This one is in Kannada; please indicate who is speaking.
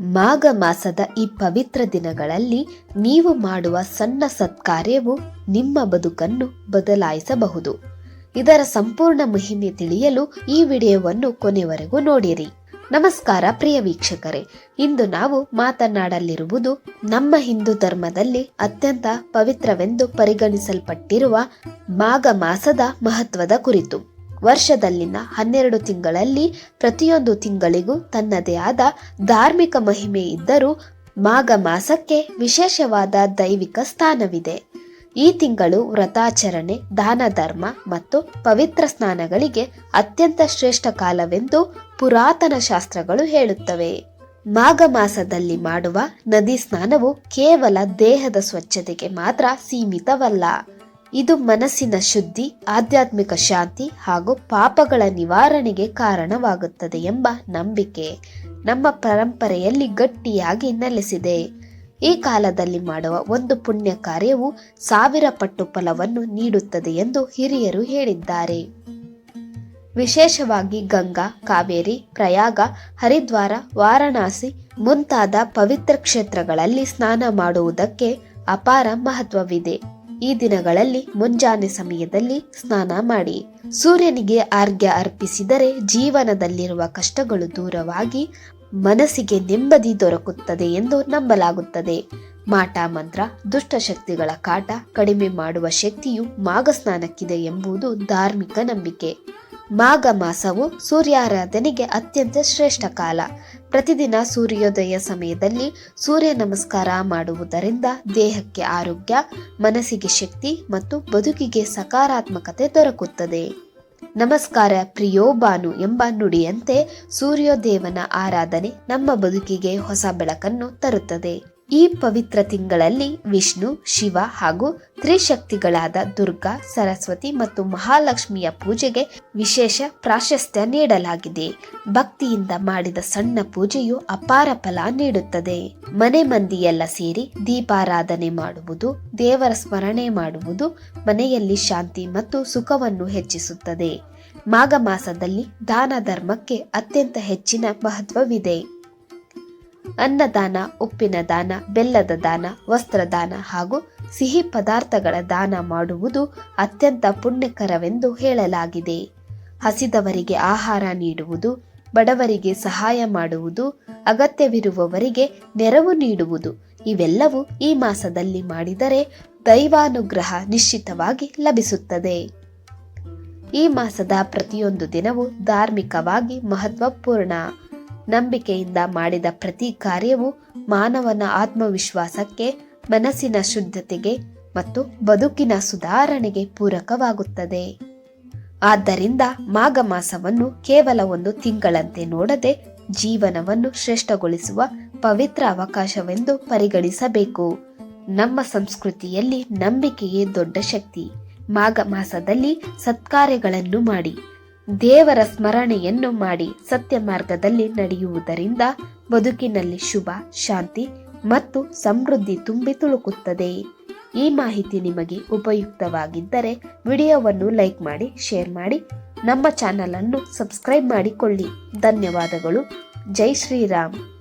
Speaker 1: ಮಾಘ ಮಾಸದ ಈ ಪವಿತ್ರ ದಿನಗಳಲ್ಲಿ ನೀವು ಮಾಡುವ ಸಣ್ಣ ಸತ್ಕಾರ್ಯವು ನಿಮ್ಮ ಬದುಕನ್ನು ಬದಲಾಯಿಸಬಹುದು. ಇದರ ಸಂಪೂರ್ಣ ಮಹಿಮೆ ತಿಳಿಯಲು ಈ ವಿಡಿಯೋವನ್ನು ಕೊನೆವರೆಗೂ ನೋಡಿರಿ. ನಮಸ್ಕಾರ ಪ್ರಿಯ ವೀಕ್ಷಕರೇ. ಇಂದು ನಾವು ಮಾತನಾಡಲಿರುವುದು ನಮ್ಮ ಹಿಂದೂ ಧರ್ಮದಲ್ಲಿ ಅತ್ಯಂತ ಪವಿತ್ರವೆಂದು ಪರಿಗಣಿಸಲ್ಪಟ್ಟಿರುವ ಮಾಘ ಮಾಸದ ಮಹತ್ವದ ಕುರಿತು. ವರ್ಷದಲ್ಲಿನ ಹನ್ನೆರಡು ತಿಂಗಳಲ್ಲಿ ಪ್ರತಿಯೊಂದು ತಿಂಗಳಿಗೂ ತನ್ನದೇ ಆದ ಧಾರ್ಮಿಕ ಮಹಿಮೆ ಇದ್ದರೂ ಮಾಘ ಮಾಸಕ್ಕೆ ವಿಶೇಷವಾದ ದೈವಿಕ ಸ್ಥಾನವಿದೆ. ಈ ತಿಂಗಳು ವ್ರತಾಚರಣೆ, ದಾನ ಧರ್ಮ ಮತ್ತು ಪವಿತ್ರ ಸ್ನಾನಗಳಿಗೆ ಅತ್ಯಂತ ಶ್ರೇಷ್ಠ ಕಾಲವೆಂದು ಪುರಾತನ ಶಾಸ್ತ್ರಗಳು ಹೇಳುತ್ತವೆ. ಮಾಘ ಮಾಸದಲ್ಲಿ ಮಾಡುವ ನದಿ ಸ್ನಾನವು ಕೇವಲ ದೇಹದ ಸ್ವಚ್ಛತೆಗೆ ಮಾತ್ರ ಸೀಮಿತವಲ್ಲ. ಇದು ಮನಸ್ಸಿನ ಶುದ್ಧಿ, ಆಧ್ಯಾತ್ಮಿಕ ಶಾಂತಿ ಹಾಗೂ ಪಾಪಗಳ ನಿವಾರಣೆಗೆ ಕಾರಣವಾಗುತ್ತದೆ ಎಂಬ ನಂಬಿಕೆ ನಮ್ಮ ಪರಂಪರೆಯಲ್ಲಿ ಗಟ್ಟಿಯಾಗಿ ನೆಲೆಸಿದೆ. ಈ ಕಾಲದಲ್ಲಿ ಮಾಡುವ ಒಂದು ಪುಣ್ಯ ಕಾರ್ಯವು ಸಾವಿರ ಪಟ್ಟು ಫಲವನ್ನು ನೀಡುತ್ತದೆ ಎಂದು ಹಿರಿಯರು ಹೇಳಿದ್ದಾರೆ. ವಿಶೇಷವಾಗಿ ಗಂಗಾ, ಕಾವೇರಿ, ಪ್ರಯಾಗ, ಹರಿದ್ವಾರ, ವಾರಣಾಸಿ ಮುಂತಾದ ಪವಿತ್ರ ಕ್ಷೇತ್ರಗಳಲ್ಲಿ ಸ್ನಾನ ಮಾಡುವುದಕ್ಕೆ ಅಪಾರ ಮಹತ್ವವಿದೆ. ಈ ದಿನಗಳಲ್ಲಿ ಮುಂಜಾನೆ ಸಮಯದಲ್ಲಿ ಸ್ನಾನ ಮಾಡಿ. ಸೂರ್ಯನಿಗೆ ಆರ್ಘ್ಯ ಅರ್ಪಿಸಿದರೆ ಜೀವನದಲ್ಲಿರುವ ಕಷ್ಟಗಳು ದೂರವಾಗಿ ಮನಸ್ಸಿಗೆ ನೆಮ್ಮದಿ ದೊರಕುತ್ತದೆ ಎಂದು ನಂಬಲಾಗುತ್ತದೆ. ಮಾಟ ಮಂತ್ರ, ದುಷ್ಟಶಕ್ತಿಗಳ ಕಾಟ, ಕಡಿಮೆ ಮಾಡುವ ಶಕ್ತಿಯು ಮಾಘ ಸ್ನಾನಕ್ಕಿದೆ ಎಂಬುದು ಧಾರ್ಮಿಕ ನಂಬಿಕೆ. ಮಾಘ ಮಾಸವು ಸೂರ್ಯಾರಾಧನೆಗೆ ಅತ್ಯಂತ ಶ್ರೇಷ್ಠ ಕಾಲ. ಪ್ರತಿದಿನ ಸೂರ್ಯೋದಯ ಸಮಯದಲ್ಲಿ ಸೂರ್ಯ ನಮಸ್ಕಾರ ಮಾಡುವುದರಿಂದ ದೇಹಕ್ಕೆ ಆರೋಗ್ಯ, ಮನಸ್ಸಿಗೆ ಶಕ್ತಿ ಮತ್ತು ಬದುಕಿಗೆ ಸಕಾರಾತ್ಮಕತೆ ದೊರಕುತ್ತದೆ. ನಮಸ್ಕಾರ, ಪ್ರಿಯೋ ಬಾನು ಎಂಬ ನುಡಿಯಂತೆ ಸೂರ್ಯೋದೇವನ ಆರಾಧನೆ ನಮ್ಮ ಬದುಕಿಗೆ ಹೊಸ ಬೆಳಕನ್ನು ತರುತ್ತದೆ. ಈ ಪವಿತ್ರ ತಿಂಗಳಲ್ಲಿ ವಿಷ್ಣು, ಶಿವ ಹಾಗೂ ತ್ರಿಶಕ್ತಿಗಳಾದ ದುರ್ಗಾ, ಸರಸ್ವತಿ ಮತ್ತು ಮಹಾಲಕ್ಷ್ಮಿಯ ಪೂಜೆಗೆ ವಿಶೇಷ ಪ್ರಾಶಸ್ತ್ಯ ನೀಡಲಾಗಿದೆ. ಭಕ್ತಿಯಿಂದ ಮಾಡಿದ ಸಣ್ಣ ಪೂಜೆಯು ಅಪಾರ ಫಲ ನೀಡುತ್ತದೆ. ಮನೆ ಮಂದಿಯೆಲ್ಲ ಸೇರಿ ದೀಪಾರಾಧನೆ ಮಾಡುವುದು, ದೇವರ ಸ್ಮರಣೆ ಮಾಡುವುದು ಮನೆಯಲ್ಲಿ ಶಾಂತಿ ಮತ್ತು ಸುಖವನ್ನು ಹೆಚ್ಚಿಸುತ್ತದೆ. ಮಾಘ ಮಾಸದಲ್ಲಿ ದಾನ ಧರ್ಮಕ್ಕೆ ಅತ್ಯಂತ ಹೆಚ್ಚಿನ ಮಹತ್ವವಿದೆ. ಅನ್ನದಾನ, ಉಪ್ಪಿನ ದಾನ, ಬೆಲ್ಲದ ದಾನ ವಸ್ತ್ರದಾನ ಹಾಗೂ ಸಿಹಿ ಪದಾರ್ಥಗಳ ದಾನ ಮಾಡುವುದು ಅತ್ಯಂತ ಪುಣ್ಯಕರವೆಂದು ಹೇಳಲಾಗಿದೆ. ಹಸಿದವರಿಗೆ ಆಹಾರ ನೀಡುವುದು, ಬಡವರಿಗೆ ಸಹಾಯ ಮಾಡುವುದು, ಅಗತ್ಯವಿರುವವರಿಗೆ ನೆರವು ನೀಡುವುದು, ಇವೆಲ್ಲವೂ ಈ ಮಾಸದಲ್ಲಿ ಮಾಡಿದರೆ ದೈವಾನುಗ್ರಹ ನಿಶ್ಚಿತವಾಗಿ ಲಭಿಸುತ್ತದೆ. ಈ ಮಾಸದ ಪ್ರತಿಯೊಂದು ದಿನವೂ ಧಾರ್ಮಿಕವಾಗಿ ಮಹತ್ವಪೂರ್ಣ. ನಂಬಿಕೆಯಿಂದ ಮಾಡಿದ ಪ್ರತಿ ಕಾರ್ಯವು ಮಾನವನ ಆತ್ಮವಿಶ್ವಾಸಕ್ಕೆ, ಮನಸ್ಸಿನ ಶುದ್ಧತೆಗೆ ಮತ್ತು ಬದುಕಿನ ಸುಧಾರಣೆಗೆ ಪೂರಕವಾಗುತ್ತದೆ. ಆದ್ದರಿಂದ ಮಾಘ ಮಾಸವನ್ನು ಕೇವಲ ಒಂದು ತಿಂಗಳಂತೆ ನೋಡದೆ ಜೀವನವನ್ನು ಶ್ರೇಷ್ಠಗೊಳಿಸುವ ಪವಿತ್ರ ಅವಕಾಶವೆಂದು ಪರಿಗಣಿಸಬೇಕು. ನಮ್ಮ ಸಂಸ್ಕೃತಿಯಲ್ಲಿ ನಂಬಿಕೆಯೇ ದೊಡ್ಡ ಶಕ್ತಿ. ಮಾಘ ಮಾಸದಲ್ಲಿ ಸತ್ಕಾರ್ಯಗಳನ್ನು ಮಾಡಿ. ದೇವರ ಸ್ಮರಣೆಯನ್ನು ಮಾಡಿ ಸತ್ಯ ಮಾರ್ಗದಲ್ಲಿ ನಡೆಯುವುದರಿಂದ ಬದುಕಿನಲ್ಲಿ ಶುಭ, ಶಾಂತಿ ಮತ್ತು ಸಮೃದ್ಧಿ ತುಂಬಿ ತುಳುಕುತ್ತದೆ. ಈ ಮಾಹಿತಿ ನಿಮಗೆ ಉಪಯುಕ್ತವಾಗಿದ್ದರೆ ವಿಡಿಯೋವನ್ನು ಲೈಕ್ ಮಾಡಿ, ಶೇರ್ ಮಾಡಿ, ನಮ್ಮ ಚಾನಲ್ ಅನ್ನು ಸಬ್ಸ್ಕ್ರೈಬ್ ಮಾಡಿಕೊಳ್ಳಿ. ಧನ್ಯವಾದಗಳು. ಜೈ ಶ್ರೀರಾಮ್.